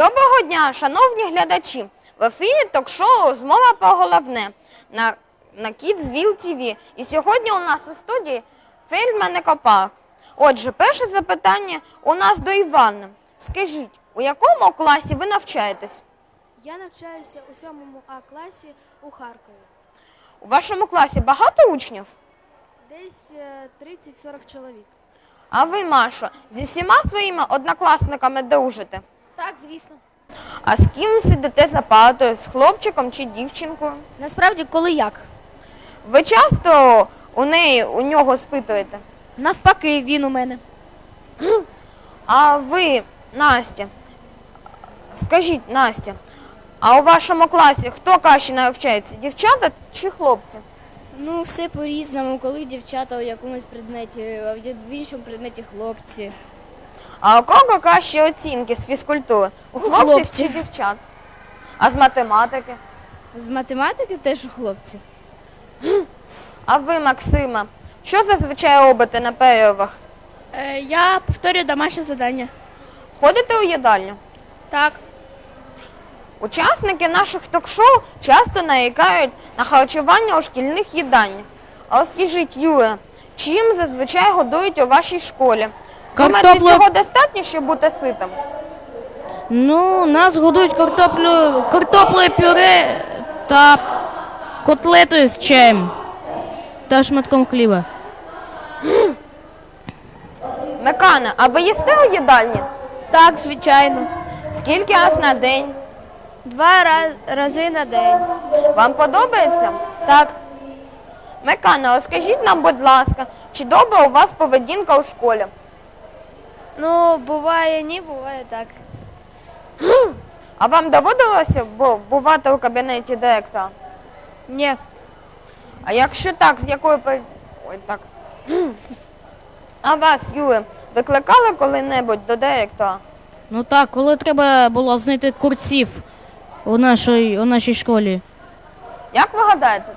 Доброго дня, шановні глядачі! В ефірі ток-шоу Змова про головне на, на Kidsville TV. І сьогодні у нас у студії Фельдман Екопарк. Отже, перше запитання у нас до Івана. Скажіть, у якому класі ви навчаєтесь? Я навчаюся у 7 А класі у Харкові. У вашому класі багато учнів? Десь е, 30-40 чоловік. А ви, Машо, зі всіма своїми однокласниками дружите? Так, звісно. А з ким сидите за партою? З хлопчиком чи дівчинкою? Насправді, коли як? Ви часто у неї у нього спитуєте? Навпаки, він у мене. А ви, Настя, скажіть, Настя, а у вашому класі хто краще навчається? Дівчата чи хлопці? Ну, все по-різному, коли дівчата у якомусь предметі, а в іншому предметі хлопці. А у кого кращі оцінки з фізкультури? У хлопців, хлопців. чи дівчат? А з математики? З математики теж у хлопців. А ви, Максима, що зазвичай робите на перервах? Е, я повторюю домашнє завдання. Ходите у їдальню? Так. Учасники наших ток-шоу часто нарікають на харчування у шкільних їданнях. А ось скажіть, Юра, чим зазвичай годують у вашій школі? Думаєте, Картоплею- цього достатньо, щоб бути ситим? Ну, нас годують картоплю, картоплею пюре та котлетою з чаєм та шматком хліба. Мекане, а ви їсте у їдальні? Так, звичайно. Скільки раз на день? Два рази на день. Вам подобається? Так. Мекане, а скажіть нам, будь ласка, чи добра у вас поведінка у школі? Ну, буває ні, буває так. А вам доводилося бу- бувати у кабінеті директора? Ні. А якщо так, з якою пов- Ой, так. А вас, Юре, викликали коли-небудь до директора? Ну так, коли треба було знайти курсів у нашій, у нашій школі. Як ви гадаєте,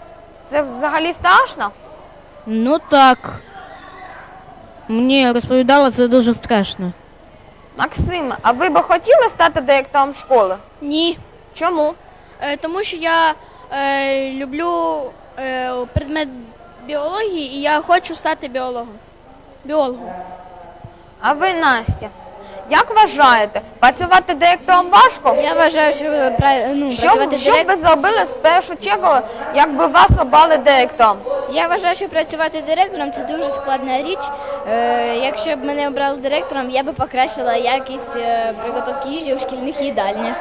це взагалі страшно? Ну так. Мені розповідали, це дуже страшно. Максим, а ви би хотіли стати директором школи? Ні. Чому? Е, тому що я е, люблю е, предмет біології і я хочу стати біологом. Біологом. А ви, Настя, як вважаєте, працювати директором важко? Я вважаю, що пра- ну, Що, працювати що б ви зробили з першу чергу, якби вас обрали директором? Я вважаю, що працювати директором це дуже складна річ. Е, якщо б мене обрали директором, я би покращила якість е, приготовки їжі у шкільних їдальнях.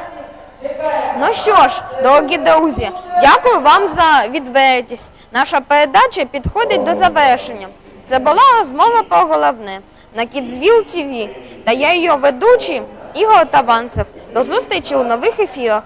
Ну що ж, дорогі друзі, дякую вам за відвертість. Наша передача підходить до завершення. Це була розмова про головне на Кідзвіл ТВ Та я її ведучий Ігор Табанцев. До зустрічі у нових ефірах.